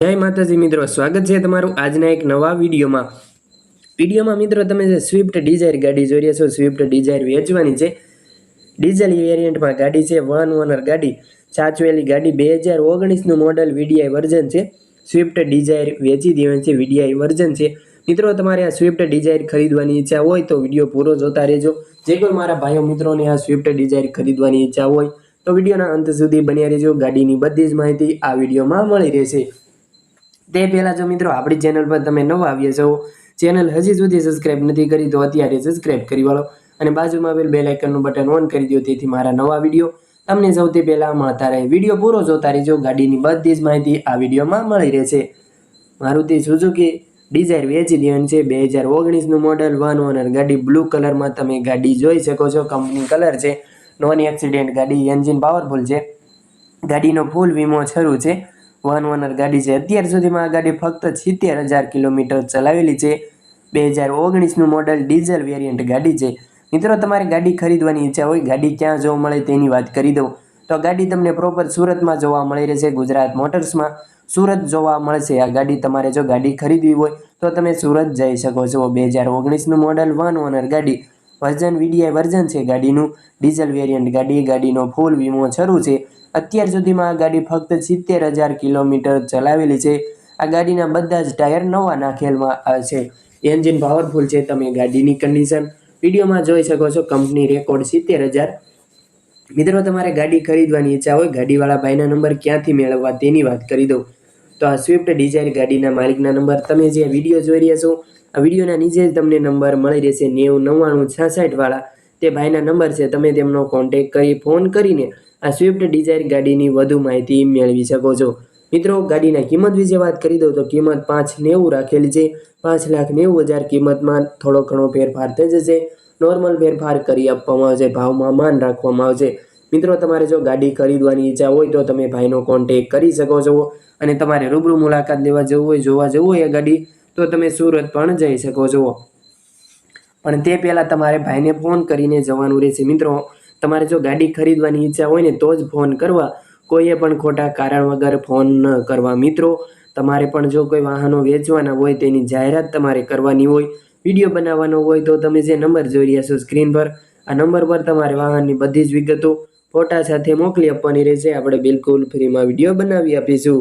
જય માતાજી મિત્રો, સ્વાગત છે તમારું આજના એક નવા વિડીયોમાં. વિડીયોમાં મિત્રો, તમે જે સ્વિફ્ટ ડિઝાયર ગાડી જોઈ રહ્યા છો સ્વિફ્ટ ડિઝાયર વેચવાની છે. ડીઝલ વેરિયન્ટમાં ગાડી છે વન ઓનર ગાડી, સાચવેલી ગાડી, બે હજાર ઓગણીસનું મોડલ વીડીઆઈ વર્ઝન છે. સ્વિફ્ટ ડિઝાયર વેચી દેવાની છે વીડીઆઈ વર્ઝન છે. મિત્રો, તમારે આ સ્વિફ્ટ ડિઝાયર ખરીદવાની ઈચ્છા હોય તો વીડિયો પૂરો જોતા રહેજો. જે કોઈ મારા ભાઈઓ મિત્રોને આ સ્વિફ્ટ ડિઝાયર ખરીદવાની ઈચ્છા હોય તો વિડીયોના અંત સુધી બન્યા રહેજો. ગાડીની બધી જ માહિતી આ વિડીયોમાં મળી રહેશે. તે પહેલાં જો મિત્રો આપણી ચેનલ પર તમે નવા આવ્યા છો ચેનલ હજી સુધી સબસ્ક્રાઇબ નથી કરી તો અત્યારે સબસ્ક્રાઇબ કરી વાળો અને બાજુમાં આવેલ બેલ આઇકનનું બટન ઓન કરી દો તેથી મારા નવા વીડિયો તમને સૌથી પહેલાં મળતા રહે. વીડિયો પૂરો જોતા રહેજો, ગાડીની બધી જ માહિતી આ વિડીયોમાં મળી રહેશે. મારુતિ સુઝુકી ડિઝાયર વેચી દેવાની છે, બે હજાર ઓગણીસનું મોડલ વન ઓનર ગાડી બ્લુ કલરમાં તમે ગાડી જોઈ શકો છો કંપની કલર છે. નોન એક્સિડેન્ટ ગાડી એન્જિન પાવરફુલ છે. ગાડીનો ફૂલ વીમો શરૂ છે. વન ઓનર ગાડી છે. અત્યાર સુધીમાં આ ગાડી ફક્ત સિત્તેર હજાર કિલોમીટર ચલાવેલી છે. બે હજાર ઓગણીસનું મોડલ ડીઝલ વેરિયન્ટ ગાડી છે. મિત્રો, તમારે ગાડી ખરીદવાની ઈચ્છા હોય, ગાડી ક્યાં જોવા મળે તેની વાત કરી દઉં. તો ગાડી તમને પ્રોપર સુરતમાં જોવા મળી રહેશે, ગુજરાત મોટર્સમાં. સુરત જોવા મળશે આ ગાડી તમારે જો ગાડી ખરીદવી હોય, તો તમે સુરત જઈ શકો છો. બે હજાર ઓગણીસનું મોડલ વન ઓનર ગાડી. વર્ઝન વીડીઆઈ વર્ઝન છે ગાડીનું. ડીઝલ વેરિયન્ટ ગાડી, ગાડીનો ફૂલ વીમો શરૂ છે. અત્યાર સુધીમાં આ ગાડી ફક્ત સિત્તેર હજાર કિલોમીટર ચલાવેલી છે. આ ગાડીના બધા જ ટાયર નવા નાખેલમાં છે. એન્જિન પાવરફુલ છે તમે ગાડીની કન્ડિશન વિડીયોમાં જોઈ શકો છો કંપની રેકોર્ડ સિત્તેર હજાર. મિત્રો, તમારે ગાડી ખરીદવાની ઈચ્છા હોય, ગાડીવાળા ભાઈના નંબર ક્યાંથી મેળવવા તેની વાત કરી દઉં. તો આ સ્વિફ્ટ ડિઝાયર ગાડીના માલિકના નંબર તમે જે વીડિયો જોઈ રહ્યા છો, આ વિડીયોના નીચે જ તમને નંબર મળી રહેશે નેવું નવ્વાણું છાસઠવાળા. તે ભાઈના નંબર છે, તમે તેમનો કોન્ટેક કરી ફોન કરીને આ સ્વિફ્ટ ડિઝાયર ગાડીની વધુ માહિતી મેળવી શકો છો. મિત્રો, ગાડીના કિંમત વિશે વાત કરી દઉં તો કિંમત પાંચ નેવું રાખેલી છે. પાંચ લાખ નેવું હજાર કિંમતમાં થોડો ઘણો ફેરફાર થઈ જશે. નોર્મલ ફેરફાર કરી આપવામાં આવશે, ભાવમાં માન રાખવામાં આવશે. મિત્રો, તમારે જો ગાડી ખરીદવાની ઈચ્છા હોય તો તમે ભાઈનો કોન્ટેક કરી શકો છો અને તમારે રૂબરૂ મુલાકાત લેવા જવું હોય, જોવા જવું હોય એ ગાડી, તો તમે સુરત પણ જઈ શકો છો. પણ તે પહેલાં તમારે ભાઈને ફોન કરીને જવાનું રહેશે. મિત્રો, તમારે જો ગાડી ખરીદવાની ઈચ્છા હોય ને, તો જ ફોન કરવા. કોઈએ પણ ખોટા કારણ વગર ફોન ન કરવા. મિત્રો, તમારે પણ જો કોઈ વાહનો વેચવાના હોય, તેની જાહેરાત તમારે કરવાની હોય, વીડિયો બનાવવાનો હોય, તો તમે જે નંબર જોઈ રહ્યા છો સ્ક્રીન પર, આ નંબર પર તમારે વાહનની બધી જ વિગતો ફોટા સાથે મોકલી આપવાની રહેશે. આપણે બિલકુલ ફ્રીમાં વીડિયો બનાવી આપીશું.